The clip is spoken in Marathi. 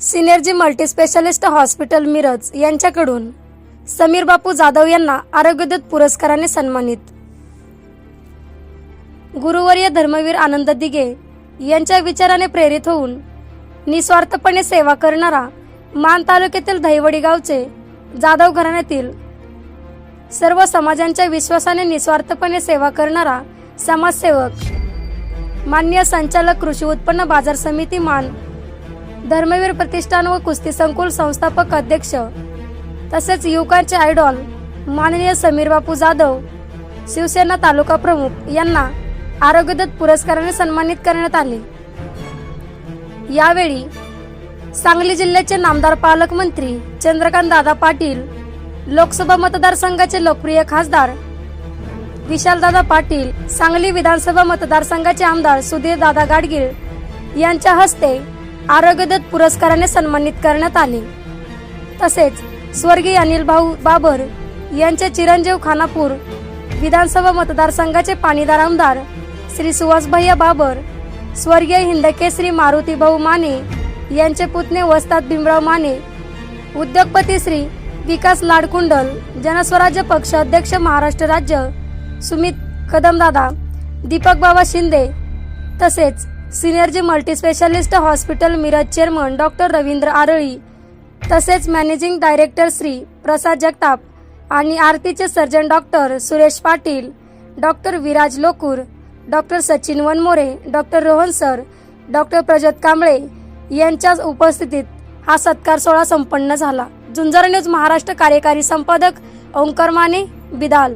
सिनेर्जी मल्टीस्पेशालिस्ट हॉस्पिटल मिरज यांच्याकडून समीर बापू जाधव यांना आरोग्यदूत पुरस्काराने सन्मानित. गुरुवर्य धर्मवीर आनंद दिघे यांच्या विचाराने प्रेरित होऊन निस्वार्थपणे सेवा करणारा मान तालुक्यातील दहिवडी गावचे जाधव घराण्यातील सर्व समाजांच्या विश्वासाने निस्वार्थपणे सेवा करणारा समाजसेवक मान्य संचालक कृषी उत्पन्न बाजार समिती मान धर्मवीर प्रतिष्ठान व कुस्ती संकुल संस्थापक अध्यक्ष तसेच युवकांचे आयडॉल माननीय समीर बापू जाधव शिवसेना तालुका प्रमुख यांना आरोग्यदत्त पुरस्काराने सन्मानित करण्यात आले. यावेळी सांगली जिल्ह्याचे नामदार पालकमंत्री चंद्रकांत दादा पाटील लोकसभा मतदारसंघाचे लोकप्रिय खासदार विशालदादा पाटील सांगली विधानसभा मतदारसंघाचे आमदार सुधीर दादा गाडगीळ यांच्या हस्ते आरोग्यदत्त पुरस्काराने सन्मानित करण्यात आले. तसेच स्वर्गीय अनिल भाऊ बाबर यांचे चिरंजीव खानापूर विधानसभा मतदारसंघाचे पाणीदार आमदार श्री सुहासभैया बाबर स्वर्गीय हिंदकेसरी मारुतीभाऊ माने यांचे पुतणे वस्ताद भीमराव माने उद्योगपती श्री विकास लाडकुंडल जनस्वराज्य पक्ष अध्यक्ष महाराष्ट्र राज्य सुमित कदमदादा दीपक बाबा शिंदे तसेच सिनियरजी multispecialist hospital Miraj chairman doctor Ravindra Arali तसेच मॅनेजिंग डायरेक्टर श्री प्रसाद जगताप आणि आरतीचे surgeon doctor Suresh Patil doctor Viraj Lokur doctor Sachin Vanmore doctor Rohan sir doctor Prajot Kamble यांच्या उपस्थितीत हा सत्कार सोहळा संपन्न झाला. झुंजार न्यूज महाराष्ट्र कार्यकारी संपादक ओंकार माने बिदाल.